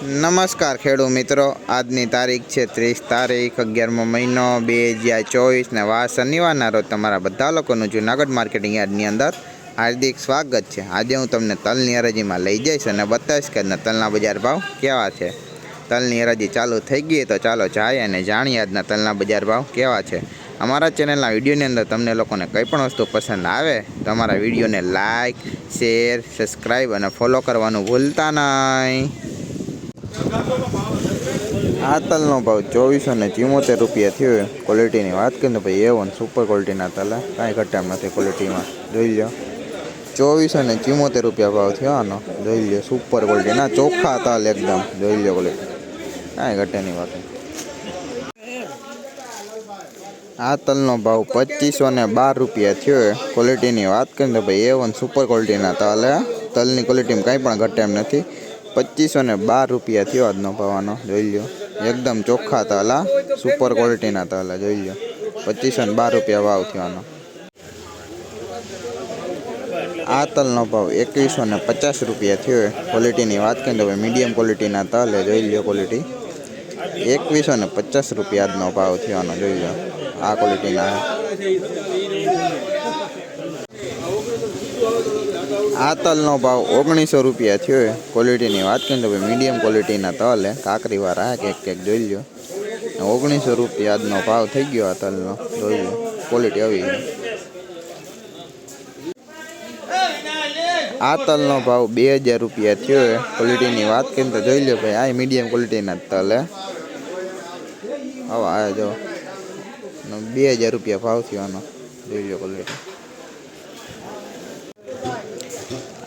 નમસ્કાર ખેડૂત મિત્રો. આજની તારીખ છે ત્રીસ તારીખ, અગિયારમો મહિનો, બે હજાર ચોવીસ ને વાર શનિવારના રોજ તમારા બધા લોકોનું જુનાગઢ માર્કેટિંગ યાર્ડની અંદર હાર્દિક સ્વાગત છે. આજે હું તમને તલની હરાજીમાં લઈ જઈશ અને બતાવીશ કે તલના બજાર ભાવ કેવા છે. તલની હરાજી ચાલુ થઈ ગઈ તો ચાલો જાય અને જાણીએ આજના તલના બજાર ભાવ કેવા છે. અમારા ચેનલના વિડીયોની અંદર તમને લોકોને કંઈ પણ વસ્તુ પસંદ આવે તો અમારા વિડીયોને લાઇક શેર, સબસ્ક્રાઈબ અને ફોલો કરવાનું ભૂલતા નહીં. આ તલનો ભાવ ચોવીસો ને ચુમ્મોતેર રૂપિયા થયો. ક્વોલિટીની વાત કરીએ તો ભાઈ એ વન સુપર ક્વોલિટીના તલ. કાંઈ ઘટામ નથી ક્વોલિટીમાં જોઈ લો ચોવીસો ને ચુમ્મોતેર રૂપિયા ભાવ થયો આનો. જોઈ લો સુપર ક્વોલિટીના ચોખ્ખા તલ એકદમ. જોઈ લો ક્વોલિટી કાંઈ ઘટેની વાત. આ તલનો ભાવ પચીસો ને બાર રૂપિયા થયો. ક્વોલિટીની વાત કરીએ તો ભાઈ એ વન સુપર ક્વોલિટીના તલ. તલની ક્વોલિટીમાં કાંઈ પણ ઘટે નથી. પચીસો ને બાર રૂપિયા થયો આજનો ભાવનો જોઈ લો એકદમ ચોખ્ખા તલ સુપર ક્વોલિટીના તલ, જોઈ લો પચીસો ને બાર રૂપિયા ભાવ થયો આ તલનો ભાવ એકવીસો ને પચાસ રૂપિયા થયો ક્વોલિટીની વાત કરીએ તો ભાઈ મીડિયમ ક્વોલિટીના તલ જોઈ લો ક્વોલિટી એકવીસો ને પચાસ રૂપિયા આજનો ભાવ થયો જોઈ લો આ ક્વોલિટીના. આ તલનો ભાવ ઓગણીસો રૂપિયા થયો. ક્વોલિટીની વાત કરીએ તો ભાઈ મીડિયમ ક્વોલિટીના તલ હે. કાકરીવાળા કેક કેક જોઈ લો ઓગણીસો રૂપિયા આજનો ભાવ થઈ ગયો આ તલનો જોઈ લો ક્વોલિટી આવી ગઈ. આ તલનો ભાવ બે હજાર રૂપિયા થયો હોય ક્વોલિટીની વાત કરીએ તો જોઈ લો ભાઈ, આ મીડિયમ ક્વોલિટીના તલ હે. હવે આ જો. બે હજાર રૂપિયા ભાવ થયો આનો. જોઈ લો ક્વોલિટી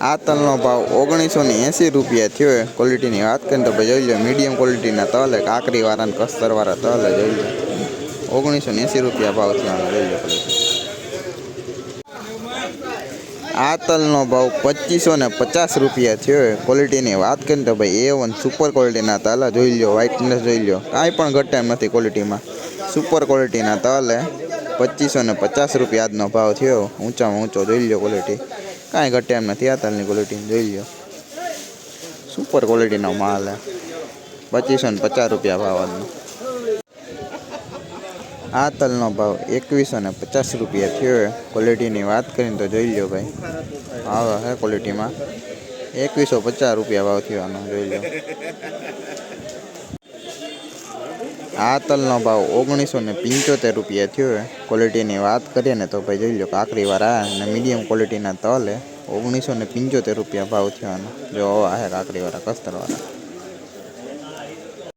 આ તલનો ભાવ ઓગણીસો ને એંસી રૂપિયા થયો ક્વોલિટીની વાત કરીને તો ભાઈ જોઈ લો મીડિયમ ક્વોલિટીના તલ કાકરીવાળા ને કસ્તરવાળા તલ જોઈ લો. ઓગણીસો ને એંસી રૂપિયા ભાવ થયો જોઈ લો આ તલનો ભાવ પચીસો ને પચાસ રૂપિયા થયો ક્વોલિટીની વાત કરીને તો ભાઈ એ વન સુપર ક્વોલિટીના તલ જોઈ લો વ્હાઇટનેસ જોઈ લો. કાંઈ પણ ઘટે એમ નથી ક્વોલિટીમાં સુપર ક્વોલિટીના તલ પચીસો ને પચાસ રૂપિયા આજનો ભાવ થયો. ઊંચામાં ઊંચો જોઈ લો ક્વોલિટી કાંઈ ઘટે એમ નથી. આ તલની ક્વોલિટી જોઈ લો સુપર ક્વોલિટીનો માલ હે. પચીસો ને પચાસ રૂપિયા ભાવ આ તલનો ભાવ એકવીસો ને પચાસ રૂપિયા થયો ક્વોલિટીની વાત કરીને તો જોઈ લો ભાઈ. આવે હે ક્વોલિટીમાં એકવીસો પચાસ રૂપિયા ભાવ થયો આનો, જોઈ લો આ તલનો ભાવ ઓગણીસો ને પંચોતેર રૂપિયા થયો ક્વોલિટીની વાત કરીએ ને તો ભાઈ જોઈ લો કાકરીવાળા અને મીડિયમ ક્વોલિટીના તલ હે. ઓગણીસો ને પંચોતેર રૂપિયા ભાવ થયો જો આ હે કાકરીવાળા કસ્તરવાળા